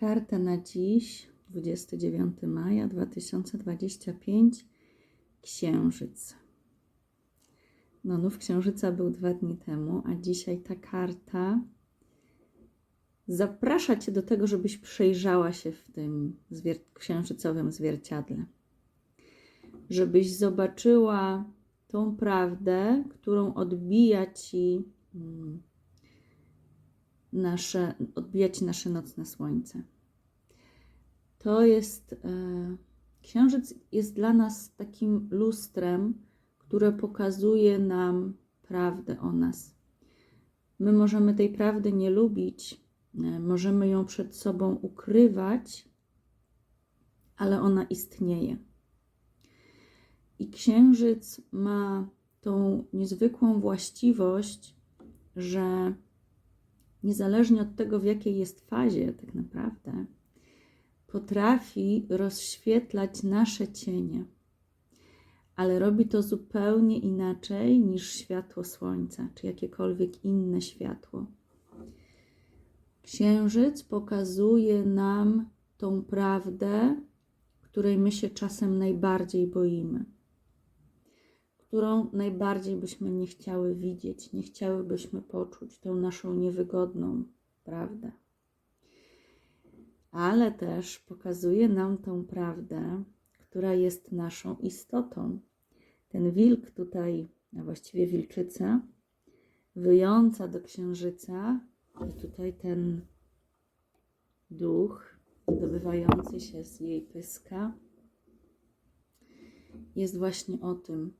Karta na dziś, 29 maja 2025, Księżyc. No, nów Księżyca był dwa dni temu, a dzisiaj ta karta zaprasza Cię do tego, żebyś przejrzała się w tym zwier- księżycowym zwierciadle. Żebyś zobaczyła tą prawdę, którą odbija Ci mm, nasze, odbija Ci nasze nocne słońce. To jest, e, księżyc jest dla nas takim lustrem, które pokazuje nam prawdę o nas. My możemy tej prawdy nie lubić, e, możemy ją przed sobą ukrywać, ale ona istnieje. I księżyc ma tą niezwykłą właściwość, że niezależnie od tego, w jakiej jest fazie, tak naprawdę, potrafi rozświetlać nasze cienie, ale robi to zupełnie inaczej niż światło słońca, czy jakiekolwiek inne światło. Księżyc pokazuje nam tą prawdę, której my się czasem najbardziej boimy, którą najbardziej byśmy nie chciały widzieć, nie chciałybyśmy poczuć, tą naszą niewygodną prawdę. Ale też pokazuje nam tą prawdę, która jest naszą istotą. Ten wilk tutaj, a właściwie wilczyca, wyjąca do księżyca, i tutaj ten duch zdobywający się z jej pyska, jest właśnie o tym,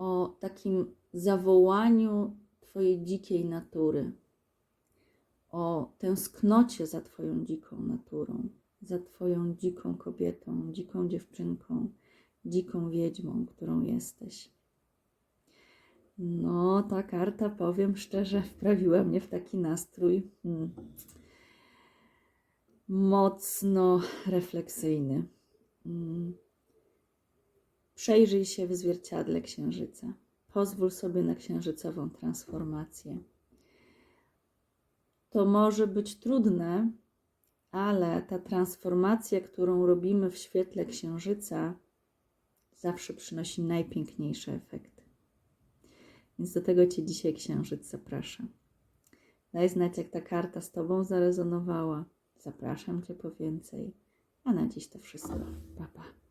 o takim zawołaniu Twojej dzikiej natury, o tęsknocie za Twoją dziką naturą, za Twoją dziką kobietą, dziką dziewczynką, dziką wiedźmą, którą jesteś. No, ta karta, powiem szczerze, wprawiła mnie w taki nastrój hmm, mocno refleksyjny. Hmm. Przejrzyj się w zwierciadle księżyca. Pozwól sobie na księżycową transformację. To może być trudne, ale ta transformacja, którą robimy w świetle księżyca, zawsze przynosi najpiękniejsze efekty. Więc do tego Cię dzisiaj księżyc zaprasza. Daj znać, jak ta karta z Tobą zarezonowała. Zapraszam Cię po więcej. A na dziś to wszystko. Pa, pa.